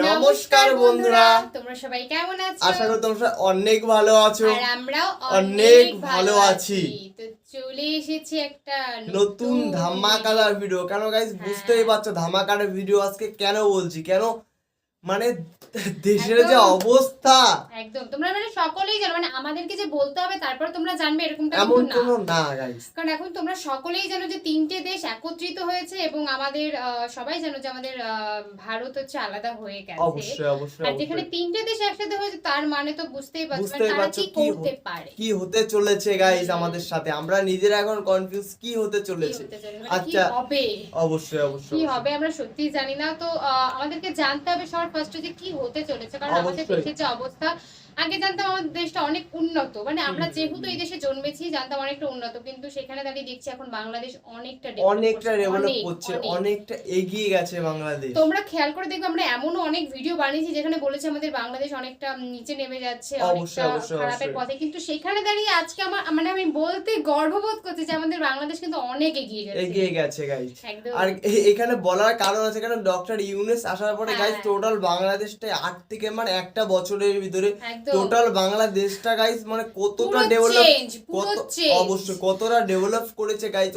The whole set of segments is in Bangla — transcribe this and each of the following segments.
নমস্কার বন্ধুরা। তোমরা সবাই কেমন আছো? আশা করি তোমরা অনেক ভালো আছো। আর আমরাও অনেক ভালো আছি। তো চলে এসেছি একটা নতুন ধামাকাদার ভিডিও কেন গাইস হ্যাঁ। বুঝতেই পারছ ধামাকাদার ভিডিও আজকে কেন বলছি? কেন মানে দেশের যে অবস্থা। একদম। তোমরা মানে সকলেই জানো মানে আমাদেরকে যে বলতে হবে তারপর তোমরা জানবে এরকমটা এমন না। কোনো না গাইস কারণ এখন তোমরা সকলেই জানো যে তিনটে দেশ একত্রিত হয়েছে এবং আমাদের সবাই জানো যে আমাদের ভারত হচ্ছে আলাদা হয়ে গেছে। অবশ্যই অবশ্যই আর যেখানে তিনটে দেশ একসাথে হয়েছে তার মানে তো বুঝতেই পারছ মানে তারা কি করতে পারে। কি হতে চলেছে গাইস আমাদের সাথে। আমরা নিজেরা এখন কনফিউজ কি হতে চলেছে। মানে কি আচ্ছা। হবে? অবশ্যই অবশ্যই কি হবে আমরা সত্যিই জানি না। তো আমাদেরকে জানতে হবে সবার ফার্স্টে যে কি হতে চলেছে কারণ আমাদের। দেশের যে অবস্থা আগে জানতাম আমাদের দেশটা অনেক উন্নত। মানে আমরা যেহেতু এই দেশে জন্মেছি জানতাম অনেকটা উন্নত। কিন্তু সেখানে দাঁড়িয়ে দেখছি এখন বাংলাদেশ অনেকটা অনেকটা ডেভেলপ করছে অনেকটা এগিয়ে গেছে বাংলাদেশ। তোমরা খেয়াল করে দেখবে আমরা এমনও অনেক ভিডিও বানিয়েছি যেখানে বলেছে আমাদের বাংলাদেশ অনেকটা নিচে নেমে যাচ্ছে অনেকটা খারাপের পথে। কিন্তু সেখানে দাঁড়িয়ে আজকে আমার মানে আমি বলতে গর্ববোধ করছি যে আমাদের বাংলাদেশ কিন্তু অনেক এগিয়ে গেছে এগিয়ে গেছে গাইস আর এখানে বলার কারণ আছে কারণ ডক্টর ইউনেস আসার পরে হ্যাঁ। গাইস টোটাল বাংলাদেশটা আট থেকে মানে একটা বছরের ভিতরে টোটাল বাংলাদেশটা গাইস মানে কতটা ডেভেলপ কত অবশ্যই কতটা ডেভেলপ করেছে গাইস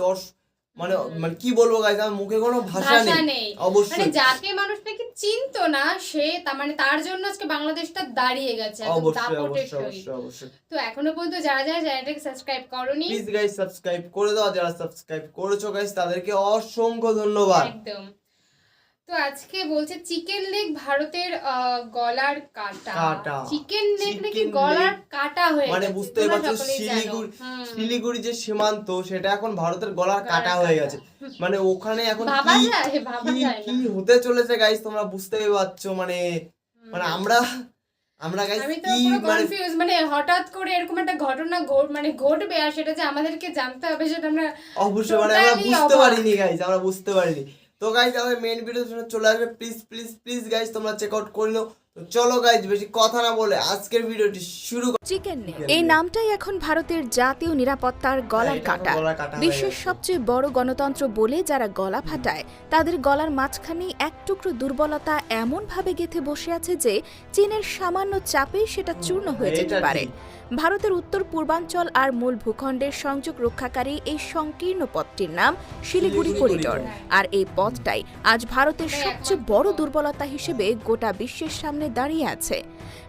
মানে মানে কি বলব গাইস আমার মুখে কোনো ভাষা নেই। মানে অবশ্যই। যাকে মানুষ নাকি চিনতো না সে তার মানে তার জন্য আজকে বাংলাদেশটা দাঁড়িয়ে গেছে অবশ্যই অবশ্যই অবশ্যই তো এখনও পর্যন্ত যারা যারা চ্যানেলটাকে সাবস্ক্রাইব করনি প্লিজ গাইস সাবস্ক্রাইব করে দাও। যারা সাবস্ক্রাইব করেছ গাইস তাদেরকে অসংখ্য ধন্যবাদ। একদম। তো আজকে বলছে চিকেন লেগ ভারতের গলার কাটা। চিকেন লেগ নাকি গলার কাটা হয়ে মানে তোমরা পারছ শিলিগুড়ি শিলিগুড়ি যে সীমান্ত সেটা এখন ভারতের গলার কাটা হয়ে গেছে। মানে ওখানে এখন কি হতে চলেছে গাইস তোমরা বুঝতেই পারছ মানে মানে আমরা আমরা গাইস আমি তো কি পুরো মানে কনফিউজ মানে হঠাৎ করে এরকম একটা ঘটনা ঘট- মানে ঘটবে আর সেটা যে আমাদেরকে জানতে হবে সেটা আমরা অবশ্যই মানে আমরা বুঝতে পারিনি গাইস আমরা বুঝতে পারিনি। তো গাইস আমাদের মেইন ভিডিও চলে আসবে। প্লিজ প্লিজ প্লিজ গাইস তোমরা চেক আউট করে নাও। চলো গাইস বেশি কথা না বলে আজকের ভিডিওটি শুরু চিকেন এই নামটাই এখন ভারতের জাতীয় নিরাপত্তার গলার কাটা। বিশ্বের সবচেয়ে বড় গণতন্ত্র বলে যারা গলা ফাটায় তাদের গলার মাঝখানে এক টুকরো দুর্বলতা এমনভাবে গেঁথে বসে আছে যে চীনের সামান্য চাপেই সেটা চূর্ণ হয়ে যেতে পারে। ভারতের উত্তর পূর্বাঞ্চল আর মূল ভূখণ্ডের সংযোগ রক্ষাকারী এই সংকীর্ণ পথটির নাম শিলিগুড়ি করিডোর। আর এই পথটাই আজ ভারতের সবচেয়ে বড় দুর্বলতা হিসেবে গোটা বিশ্বের সামনে দাঁড়িয়ে আছে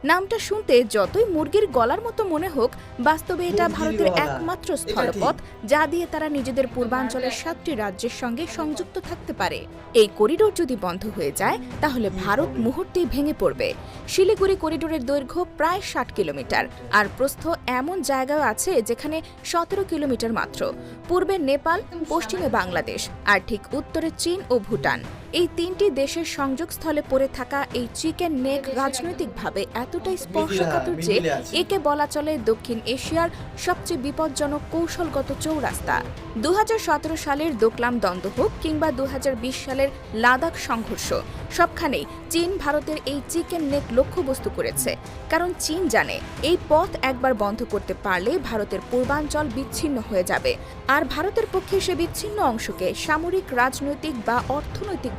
নামটা শুনতে যতই মুরগির গলার মতো মনে হোক বাস্তবে এটা ভারতের একমাত্র স্থলপথ যা দিয়ে তারা নিজেদের পূর্বাঞ্চলের সাতটি রাজ্যের সঙ্গে সংযুক্ত থাকতে পারে। এই করিডোর যদি বন্ধ হয়ে যায় তাহলে ভারত মুহূর্তেই ভেঙে পড়বে। শিলিগুড়ি করিডোরের দৈর্ঘ্য প্রায় ষাট কিলোমিটার আর প্রস্থ এমন জায়গাও আছে যেখানে সতেরো কিলোমিটার মাত্র। পূর্বে নেপাল পশ্চিমে বাংলাদেশ আর ঠিক উত্তরে চীন ও ভুটান। এই তিনটি দেশের সংযোগস্থলে পড়ে থাকা এই চিকেন নেক রাজনৈতিকভাবে এতটাই স্পর্শকাতর যে একে বলা চলে দক্ষিণ এশিয়ার সবচেয়ে বিপজ্জনক কৌশলগত চৌরাস্তা। দুহাজার সতেরো সালের দোকলাম দ্বন্দ্ব হোক কিংবা দুহাজার বিশ সালের লাদাখ সংঘর্ষ সবখানেই চীন ভারতের এই চিকেন নেক লক্ষ্যবস্তু করেছে। কারণ চীন জানে এই পথ একবার বন্ধ করতে পারলে ভারতের পূর্বাঞ্চল বিচ্ছিন্ন হয়ে যাবে। আর ভারতের পক্ষে সে বিচ্ছিন্ন অংশকে সামরিক রাজনৈতিক বা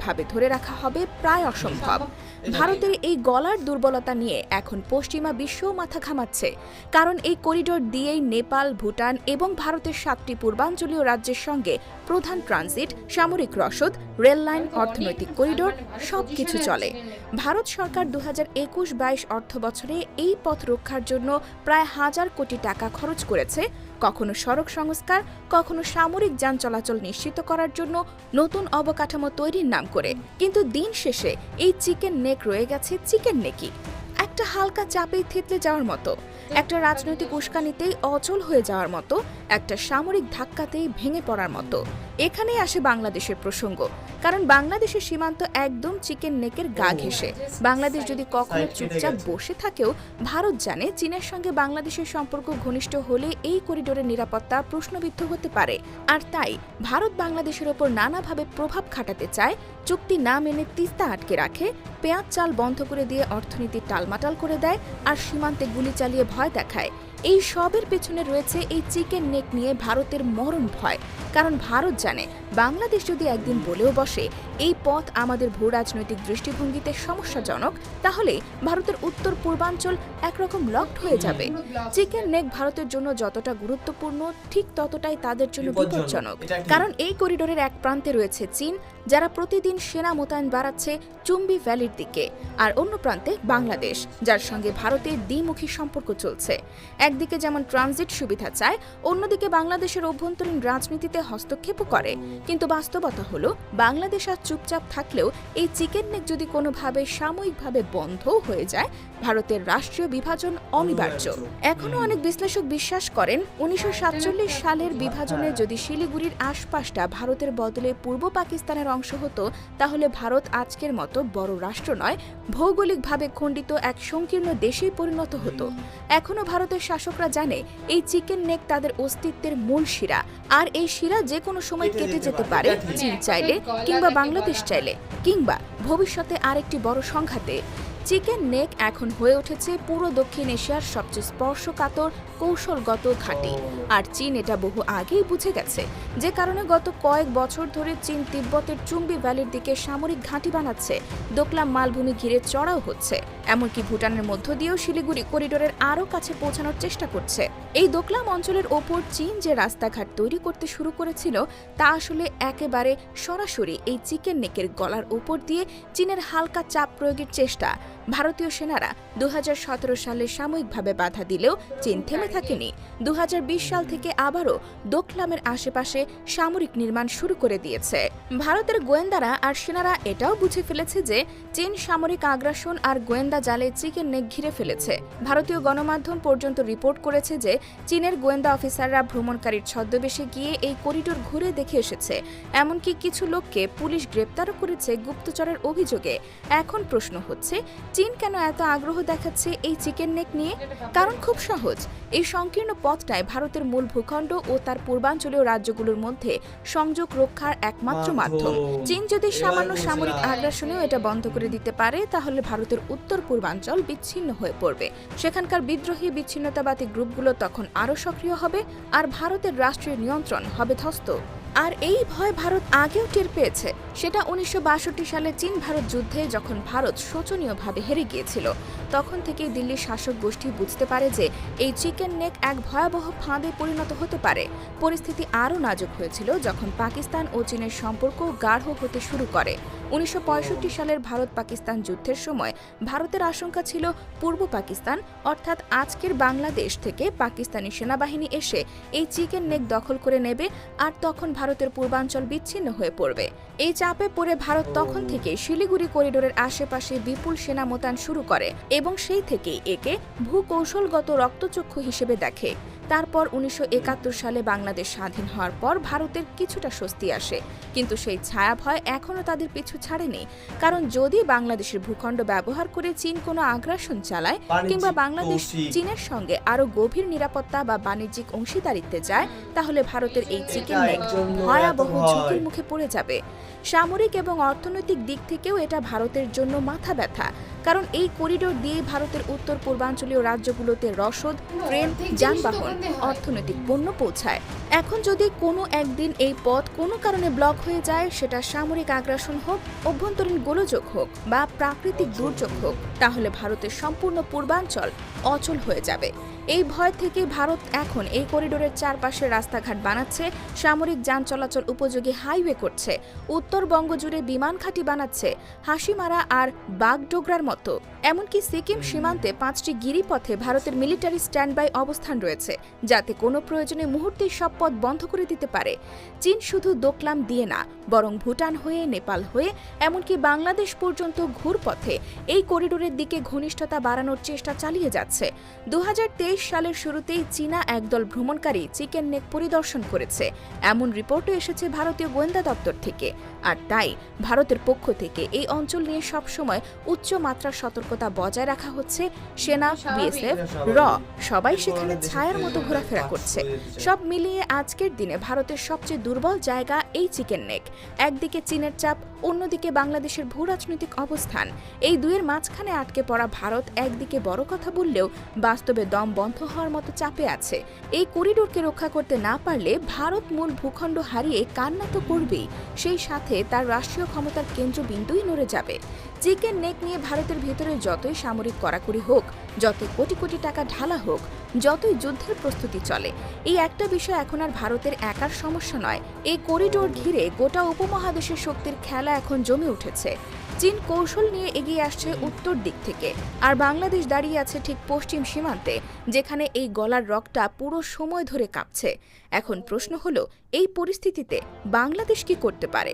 অর্থনৈতিকভাবে ধরে রাখা হবে প্রায় অসম্ভব। ভারতের এই গলার দুর্বলতা নিয়ে এখন পশ্চিমা বিশ্বও মাথা ঘামাচ্ছে। কারণ এই করিডোর দিয়েই নেপাল, ভুটান এবং ভারতের সাতটি পূর্বাঞ্চলীয় রাজ্যের সঙ্গে প্রধান ট্রানজিট, সামরিক রসদ, রেল লাইন, অর্থনৈতিক করিডোর সবকিছু চলে। ভারত সরকার দু হাজার একুশ বাইশ অর্থ বছরে এই পথ রক্ষার জন্য প্রায় হাজার কোটি টাকা খরচ করেছে। কখনো সড়ক সংস্কার, কখনো সামরিক যান চলাচল নিশ্চিত করার জন্য নতুন অবকাঠামো তৈরির নাম করে। কিন্তু দিন শেষে এই চিকেন নেক রয়ে গেছে চিকেন নেকি একটা হালকা চাপেই থেতলে যাওয়ার মতো একটা রাজনৈতিক উস্কানিতেই অচল হয়ে যাওয়ার মতো একটা সামরিক ধাক্কাতেই ভেঙে পড়ার মতো। এখানেই আসে বাংলাদেশের প্রসঙ্গ কারণ বাংলাদেশের সীমান্ত একদম চিকেন নেকের গা ঘেঁষে। বাংলাদেশ যদি কখনো চুপচাপ বসে থাকেও ভারত জানে চীনের সঙ্গে বাংলাদেশের সম্পর্ক ঘনিষ্ঠ হলে এই করিডোরের নিরাপত্তা প্রশ্নবিদ্ধ হতে পারে। আর তাই ভারত বাংলাদেশের ওপর নানাভাবে প্রভাব খাটাতে চায় চুক্তি না মেনে তিস্তা আটকে রাখে পেঁয়াজ চাল বন্ধ করে দিয়ে অর্থনীতি টালমাটাল করে দেয় আর সীমান্তে গুলি চালিয়ে ভয় দেখায়। এই সবের পেছনে রয়েছে এই চিকেন নেক নিয়ে ভারতের মরণ ভয়। কারণ ভারত জানে বাংলাদেশ যদি একদিন বলেও বসে এই পথ আমাদের ভূ রাজনৈতিক দৃষ্টিভঙ্গিতে সমস্যাজনক তাহলে ভারতের উত্তর পূর্বাঞ্চল একরকম লকড হয়ে যাবে। চিকেন নেক ভারতের জন্য যতটা গুরুত্বপূর্ণ ঠিক ততটাই তাদের জন্য বিপজ্জনক। কারণ এই করিডোরের এক প্রান্তে রয়েছে চীন যারা প্রতিদিন সেনা মোতায়েন বাড়াচ্ছে চুম্বি ভ্যালির দিকে আর অন্য প্রান্তে বাংলাদেশ যার সঙ্গে ভারতের দ্বিমুখী সম্পর্ক চলছে। একদিকে যেমন ট্রানজিট সুবিধা চায়, অন্যদিকে বাংলাদেশের অভ্যন্তরীণ রাজনীতিতে হস্তক্ষেপও করে। কিন্তু বাস্তবতা হলো, বাংলাদেশ আর চুপচাপ থাকলেও এই চিকেন নেক যদি কোনোভাবে সাময়িকভাবে বন্ধও হয়ে যায়, ভারতের রাষ্ট্রীয় বিভাজন অনিবার্য। এখনও অনেক বিশ্লেষক বিশ্বাস করেন, উনিশশো সাতচল্লিশ সালের বিভাজনে যদি শিলিগুড়ির আশপাশটা ভারতের বদলে পূর্ব পাকিস্তানের অংশ হতো, তাহলে ভারত আজকের মতো বড় রাষ্ট্র নয়, ভৌগোলিকভাবে খণ্ডিত এক সংকীর্ণ দেশেই পরিণত হতো। এখনও ভারতের শাসকরা জানে এই চিকেন নেক তাদের অস্তিত্বের মূল শিরা। আর এই শিরা যে কোনো সময় কেটে যেতে পারে। চীন চাইলে কিংবা বাংলাদেশ চাইলে কিংবা ভবিষ্যতে আরেকটি বড় সংঘাতে। চিকেন নেক এখন হয়ে উঠেছে পুরো দক্ষিণ এশিয়ার সবচেয়ে স্পর্শকাতর, কৌশলগত ঘাঁটি। আর চীন এটা বহু আগেই বুঝে গেছে, যে কারণে গত কয়েক বছর ধরে চীন তিব্বতের চুম্বি ভ্যালির দিকে সামরিক ঘাঁটি বানাচ্ছে। দোকলাম মালভূমি ঘিরে চড়াও হচ্ছে, এমনকি ভুটানের মধ্য দিয়েও শিলিগুড়ি করিডোরের আরও কাছে পৌঁছানোর চেষ্টা করছে। এই দোকলাম অঞ্চলের ওপর চীন যে রাস্তাঘাট তৈরি করতে শুরু করেছিল, তা আসলে একেবারে সরাসরি এই চিকেন নেকের গলার ওপর দিয়ে চীনের হালকা চাপ প্রয়োগের চেষ্টা। ভারতীয় সেনারা দু হাজার সতেরো সালে সাময়িকভাবে বাধা দিলেও চীন থেমে থাকেনি। দুহাজার বিশ সাল থেকে আবারও দোকলামের আশেপাশে সামরিক নির্মাণ শুরু করে দিয়েছে। ভারতের গোয়েন্দারা আর সেনারা এটাও বুঝে ফেলেছে যে চীন সামরিক আগ্রাসন আর গোয়েন্দা জালে চিকেন নেক ঘিরে ফেলেছে। ভারতীয় গণমাধ্যম পর্যন্ত রিপোর্ট করেছে যে চীনের গোয়েন্দা অফিসাররা ভ্রমণকারীর ছদ্মবেশে গিয়ে এই করিডোর ঘুরে দেখে এসেছে। এমনকি কিছু লোককে পুলিশ গ্রেপ্তারও করেছে গুপ্তচরের অভিযোগে। এখন প্রশ্ন হচ্ছে চীন কেন এত আগ্রহ দেখাচ্ছে এই চিকেন নেক নিয়ে কারণ খুব সহজ এই সংকীর্ণ পথটায় ভারতের মূল ভূখণ্ড ও তার পূর্বাঞ্চলীয় রাজ্যগুলোর মধ্যে সংযোগ রক্ষার একমাত্র মাধ্যম। চীন যদি সামান্য। সামরিক আগ্রাসনেও এটা বন্ধ করে দিতে পারে তাহলে ভারতের উত্তর পূর্বাঞ্চল বিচ্ছিন্ন হয়ে পড়বে সেখানকার বিদ্রোহী বিচ্ছিন্নতাবাদী গ্রুপগুলো তখন আরও সক্রিয় হবে আর ভারতের রাষ্ট্রীয় নিয়ন্ত্রণ হবে ধ্বস্ত আর এই ভয় ভারত আগেও টের পেয়েছে। সেটা উনিশশো বাষট্টি সালে চীন ভারত যুদ্ধে যখন ভারত শোচনীয়ভাবে হেরে গিয়েছিল তখন থেকেই দিল্লির শাসক গোষ্ঠী বুঝতে পারে যে এই চিকেন নেক এক ভয়াবহ ফাঁদে পরিণত হতে পারে। পরিস্থিতি আরও নাজুক হয়েছিল যখন পাকিস্তান ও চীনের সম্পর্ক গাঢ় হতে শুরু করে। উনিশশো সালের ভারত পাকিস্তান যুদ্ধের সময় ভারতের আশঙ্কা ছিল পূর্ব পাকিস্তান, অর্থাৎ আজকের বাংলাদেশ থেকে পাকিস্তানি সেনাবাহিনী এসে এই চিকেন নেক দখল করে নেবে আর তখন ভারতের পূর্বাঞ্চল বিচ্ছিন্ন হয়ে পড়বে। এই চাপে পড়ে ভারত তখন থেকে শিলিগুড়ি করিডোরের আশেপাশে বিপুল সেনা মোতায়েন শুরু করে এবং সেই থেকেই একে ভূকৌশলগত রক্তচক্ষু হিসেবে দেখে। তারপর উনিশশো সালে বাংলাদেশ স্বাধীন হওয়ার পর ভারতের কিছুটা স্বস্তি আসে। কিন্তু সেই ছায়া ভয় এখনও তাদের পিছু ছাড়েনি। কারণ যদি বাংলাদেশের ভূখণ্ড ব্যবহার করে চীন কোনো আগ্রাসন চালায় কিংবা বাংলাদেশ চীনের সঙ্গে আরও গভীর নিরাপত্তা বা বাণিজ্যিক অংশীদারিত্বে যায় তাহলে ভারতের এই চিকেন নেক ভয়াবহ ঝুঁকির মুখে পড়ে যাবে। সামরিক এবং অর্থনৈতিক দিক থেকেও এটা ভারতের জন্য মাথা ব্যথা কারণ এই করিডোর দিয়ে ভারতের উত্তর পূর্বাঞ্চলীয় রাজ্যগুলোতে রসদ, ট্রেন, যানবাহন। অর্থনৈতিক পণ্য পৌঁছায় এখন যদি কোনো একদিন এই পথ কোনো কারণে ব্লক হয়ে যায়, সেটা সামরিক আগ্রাসন হোক, অভ্যন্তরীণ গোলযোগ হোক বা প্রাকৃতিক দুর্যোগ হোক, তাহলে ভারতের সম্পূর্ণ পূর্বাঞ্চল অচল হয়ে যাবে এই ভয় থেকে ভারত এখন এই করিডোরের চারপাশে রাস্তাঘাট বানাচ্ছে, সামরিক যান চলাচল উপযোগী হাইওয়ে করছে উত্তরবঙ্গ জুড়ে বিমান ঘাঁটি বানাচ্ছে, হাসিমারা আর বাগডোগরার মতো। এমনকি সিকিম সীমান্তে পাঁচটি গিরিপথে ভারতের মিলিটারি স্ট্যান্ড বাই অবস্থান রয়েছে, যাতে কোনো প্রয়োজনে মুহূর্তেই সব পথ বন্ধ করে দিতে পারে। চীন শুধু দোকলাম দিয়ে না, বরং ভুটান হয়ে, নেপাল হয়ে, এমনকি বাংলাদেশ পর্যন্ত ঘুরপথে এই করিডোরের দিকে ঘনিষ্ঠতা বাড়ানোর চেষ্টা চালিয়ে যাচ্ছে। দু হাজার তেইশ সালের শুরুতেই চীনা একদল ভ্রমণকারী চিকেন নেক পরিদর্শন করেছে। এমন রিপোর্টও এসেছে ভারতীয় গোয়েন্দা দপ্তর থেকে। আর তাই ভারতের পক্ষ থেকে এই অঞ্চল নিয়ে সবসময় উচ্চ মাত্রার সতর্কতা বজায় রাখা হচ্ছে সেনা। বিএসএফ র সবাই সেখানে ছায়ার মতো ঘোরাফেরা করছে সব মিলিয়ে আজকের দিনে ভারতের সবচেয়ে দুর্বল জায়গা এই চিকেন নেক একদিকে চীনের চাপ অন্যদিকে বাংলাদেশের ভূ রাজনৈতিক অবস্থান, এই দুয়ের মাঝখানে আটকে পড়া ভারত একদিকে বড় কথা বললেও বাস্তবে দম বন্ধ হওয়ার মতো চাপে আছে। এই করিডোরকে রক্ষা করতে না পারলে ভারত মূল ভূখণ্ড হারিয়ে কান্না তো করবেই, সেই সাথে তার রাষ্ট্রীয় ক্ষমতার কেন্দ্রবিন্দুই নড়ে যাবে। চিকেন নেক নিয়ে ভারতের ভেতরে যতই সামরিক কড়াকড়ি হোক যত কোটি কোটি টাকা ঢালা হোক, যতই যুদ্ধের প্রস্তুতি চলে, এই একটা বিষয় এখন আর ভারতের একার সমস্যা নয়। এই করিডোর ঘিরে গোটা উপমহাদেশের শক্তির খেলা এখন জমে উঠেছে। চীন কৌশল নিয়ে এগিয়ে আসছে উত্তর দিক থেকে। আর বাংলাদেশ দাঁড়িয়ে আছে ঠিক পশ্চিম সীমান্তে যেখানে এই গলার রকটা পুরো সময় ধরে কাঁপছে। এখন প্রশ্ন হলো এই পরিস্থিতিতে বাংলাদেশ কি করতে পারে?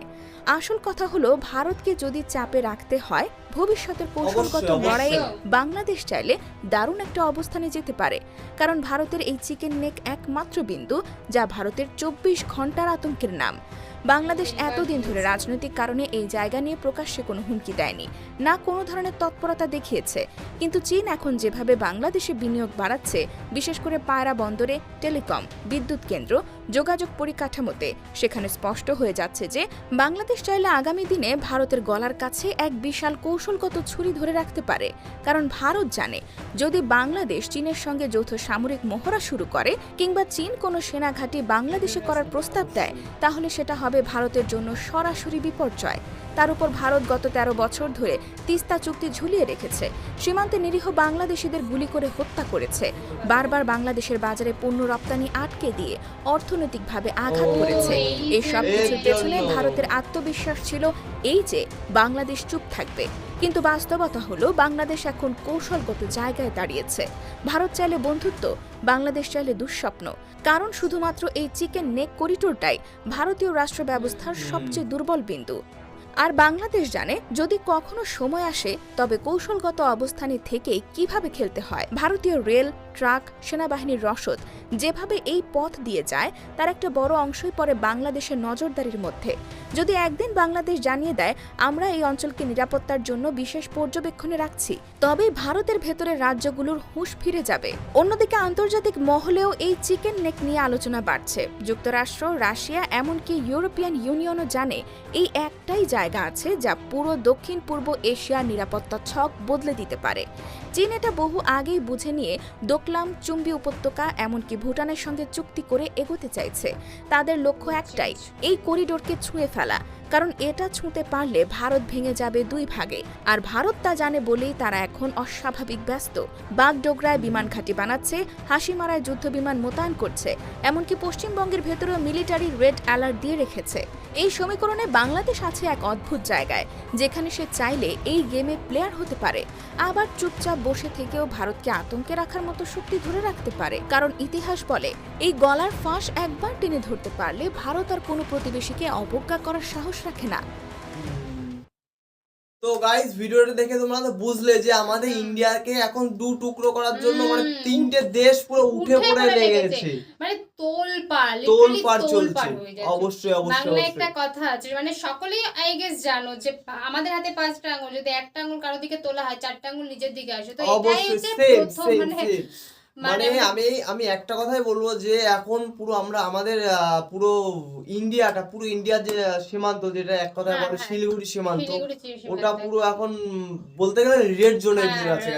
আসল কথা হলো ভারতকে যদি চাপে রাখতে হয় ভবিষ্যতের কৌশলগত লড়াইয়ে বাংলাদেশ চাইলে দারুণ একটা অবস্থানে যেতে পারে। কারণ ভারতের এই চিকেন নেক একমাত্র বিন্দু যা ভারতের চব্বিশ ঘণ্টার আতঙ্কের নাম। বাংলাদেশ এতদিন ধরে রাজনৈতিক কারণে এই জায়গা নিয়ে প্রকাশ্যে কোনো হুমকি দেয়নি, না কোনো ধরনের তৎপরতা দেখিয়েছে। কিন্তু চীন এখন যেভাবে বাংলাদেশে বিনিয়োগ বাড়াচ্ছে, বিশেষ করে পায়রা বন্দরে, টেলিকম, বিদ্যুৎ কেন্দ্র যোগাযোগ পরিকাঠামোতে। সেখানে স্পষ্ট হয়ে যাচ্ছে যে, বাংলাদেশ চাইলে আগামী দিনে ভারতের গলার কাছে এক বিশাল কৌশলগত ছুরি ধরে রাখতে পারে। কারণ ভারত জানে, যদি বাংলাদেশ চীনের সঙ্গে যৌথ সামরিক মহড়া শুরু করে কিংবা চীন কোনো সেনা ঘাঁটি বাংলাদেশে করার প্রস্তাব দেয়, তাহলে সেটা হবে ভারতের জন্য সরাসরি বিপর্যয়। তার উপর ভারত গত তেরো বছর ধরে তিস্তা চুক্তি ঝুলিয়ে রেখেছে। সীমান্তে নিরীহ বাংলাদেশিদের গুলি করে হত্যা করেছে। বারবার বাংলাদেশের বাজারে পণ্য রপ্তানি আটকে দিয়ে অর্থনৈতিকভাবে আঘাত করেছে। এই সব কিছুর পেছনে ভারতের আত্মবিশ্বাস ছিল এই যে বাংলাদেশ চুপ থাকবে। কিন্তু বাস্তবতা হলো, বাংলাদেশ এখন কৌশলগত জায়গায় দাঁড়িয়েছে। ভারত চাইলে বন্ধুত্ব, বাংলাদেশ চাইলে দুঃস্বপ্ন। কারণ শুধুমাত্র এই চিকেন নেক করিডোরটাই ভারতীয় রাষ্ট্র ব্যবস্থার সবচেয়ে দুর্বল বিন্দু। আর বাংলাদেশ জানে যদি কখনো সময় আসে তবে কৌশলগত অবস্থানে থেকে কীভাবে খেলতে হয়। ভারতীয় রেল ট্রাক, সেনাবাহিনীর রসদ। যেভাবে এই পথ দিয়ে যায়, তার একটা বড় অংশই পড়ে বাংলাদেশের নজরদারির মধ্যে। যদি একদিন বাংলাদেশ জানিয়ে দেয়, আমরা এই অঞ্চলকে নিরাপত্তার জন্য বিশেষ পর্যবেক্ষণে রাখছি, তবে ভারতের ভেতরের রাজ্যগুলোর হুঁশ ফিরে যাবে। অন্যদিকে আন্তর্জাতিক মহলেও এই চিকেন নেক নিয়ে আলোচনা বাড়ছে। যুক্তরাষ্ট্র, রাশিয়া, এমনকি ইউরোপিয়ান ইউনিয়নও জানে, এই একটাই জায়গা আছে যা পুরো দক্ষিণ পূর্ব এশিয়ার নিরাপত্তা ছক বদলে দিতে পারে। চীন এটা বহু আগেই বুঝে নিয়ে দোকলাম, চুম্বি উপত্যকা, এমনকি ভুটানের সঙ্গে চুক্তি করে এগোতে চাইছে, তাদের লক্ষ্য একটাই, এই করিডোরকে ছুঁয়ে ফেলা। কারণ এটা ছুঁতে পারলে ভারত ভেঙে যাবে দুই ভাগে। আর ভারত তা জানে বলেই তারা এখন অস্বাভাবিক ব্যস্ত। বাগডোগরায় বিমান ঘাঁটি বানাচ্ছে, হাসিমারায় যুদ্ধ বিমান মোতায়েন করছে, এমনকি পশ্চিমবঙ্গের ভেতরেও মিলিটারি রেড অ্যালার্ট দিয়ে রেখেছে। এই সমীকরণে বাংলাদেশ আছে এক অদ্ভুত জায়গায়, যেখানে সে চাইলে এই গেমে প্লেয়ার হতে পারে। আবার চুপচাপ বসে থেকেও ভারতকে আতঙ্কে রাখার মতো শক্তি ধরে রাখতে পারে। কারণ ইতিহাস বলে, এই গলার ফাঁস একবার টেনে ধরতে পারলে ভারত আর কোনো প্রতিবেশীকে অবজ্ঞা করার সাহস রাখে না। তো গাইস ভিডিওটা দেখে তোমরা তো বুঝলে যে আমাদের ইন্ডিয়াকে এখন দু টুকরো করার জন্য মানে তিনটে দেশ পুরো উঠে পড়ে লেগেছে। মানে চলছে। অবশ্যই অবশ্যই বাংলা একটা কথা আছে মানে সকলেই আই গেস জানো যে আমাদের হাতে পাঁচটা আঙুল যদি একটা আঙুল কারও দিকে তোলা হয় চারটা আঙুল নিজের দিকে আসে তো এটাই সেম প্রথম মানে মানে আমি আমি একটা কথাই বলব যে এখন পুরো আমরা আমাদের পুরো ইন্ডিয়াটা পুরো ইন্ডিয়ার যে সীমান্ত যেটা এক কথায় হ্যাঁ, বলে হ্যাঁ। শিলিগুড়ি সীমান্ত ওটা পুরো এখন বলতে গেলে রেড জোনে হ্যাঁ, আছে।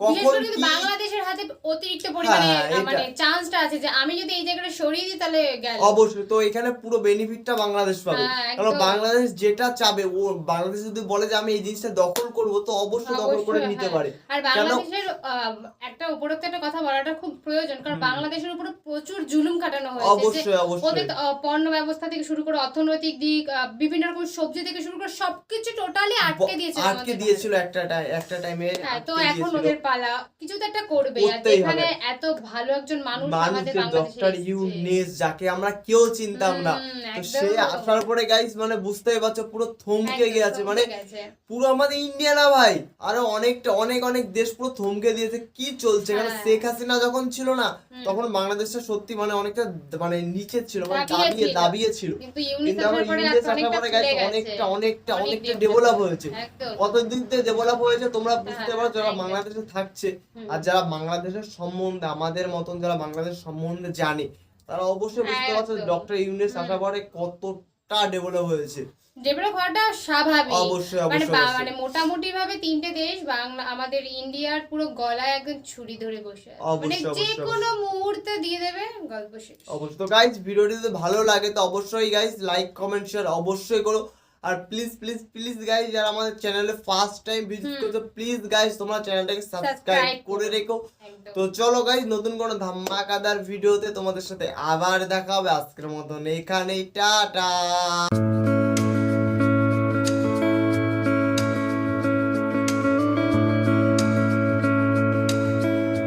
কখন কি বাংলাদেশের হাতে অতিরিক্ত পরিমাণে হ্যাঁ, মানে চান্সটা আছে যে আমি যদি এই জায়গাটা সরিয়ে দিই তাহলে গেল। অবশ্যই। তো এখানে পুরো বেনিফিটটা বাংলাদেশ পাবে। কারণ বাংলাদেশ যেটা চাবে ও বাংলাদেশ যদি বলে যে আমি এই জিনিসটা দখল করব তো অবশ্যই দখল করে নিতে। পারে। আর বাংলাদেশের একটা উপরোক্ত একটা কথা বলাটা খুব প্রয়োজন কারণ বাংলাদেশের উপর প্রচুর জুলুম খাটানো হয়েছে ওদের পণ্য ব্যবস্থা থেকে শুরু করে অর্থনৈতিক দিক বিভিন্ন রকম সবজি থেকে শুরু করে সবকিছু টোটালি আটকে দিয়েছে আটকে দিয়েছিল একটা একটা টাইমে হ্যাঁ তো এখন ওদের পালা কিছু তো একটা করবে আর যেখানে এত ভালো একজন মানুষ আমাদের ডক্টর ইউনেস যাকে আমরা কেউ চিনতাম না। তো সে আসার পরে গাইস মানে বুঝতেই পারছ পুরো থমকে গেছে। মানে পুরো আমাদের ইন্ডিয়া না ভাই আরও অনেকটা অনেক অনেক দেশ পুরো থমকে দিয়েছে। কি চলছে? এখানে হ্যাঁ। শেখ হাসিনা যখন ছিল না তখন বাংলাদেশটা সত্যি মানে অনেকটা মানে নিচে ছিল মানে দাবিয়ে দাবিয়ে ছিল। কিন্তু ইউনিসেফের পরে আসার অনেকটা পরে গাইস। অনেকটা অনেকটা অনেকটা ডেভেলপ হয়েছে। হয়েছে একদম কত দিক দিয়ে ডেভেলপ হয়েছে তোমরা বুঝতে হ্যাঁ, পারো যারা বাংলাদেশে থাকছে আর যারা বাংলাদেশের সম্বন্ধে আমাদের মতন যারা বাংলাদেশ সম্বন্ধে জানে তারা অবশ্যই বুঝতে পারছে ডক্টর ইউনেস। আসার পরে কতটা ডেভেলপ হয়েছে ডেভেলপ হওয়াটা স্বাভাবিক। অবশ্যই মানে। মানে মোটামুটি ভাবে তিনটে দেশ বাংলা আমাদের ইন্ডিয়ার পুরো গলায় একদম ছুরি ধরে বসে মানে যে কোনো মুহূর্তে দিয়ে দেবে গল্প শেষ। অবশ্যই। তো গাইজ ভিডিওটি যদি ভালো লাগে তো অবশ্যই গাইজ লাইক কমেন্ট শেয়ার অবশ্যই করো। আর প্লিজ প্লিজ প্লিজ গাইজ যারা আমাদের চ্যানেলে ফার্স্ট টাইম ভিজিট। করছ প্লিজ গাইজ তোমরা চ্যানেলটাকে সাবস্ক্রাইব করে। রেখো। তো চলো গাইজ নতুন কোনো ধামাকাদার ভিডিওতে তোমাদের সাথে আবার দেখা হবে। আজকের মতন এখানেই টাটা!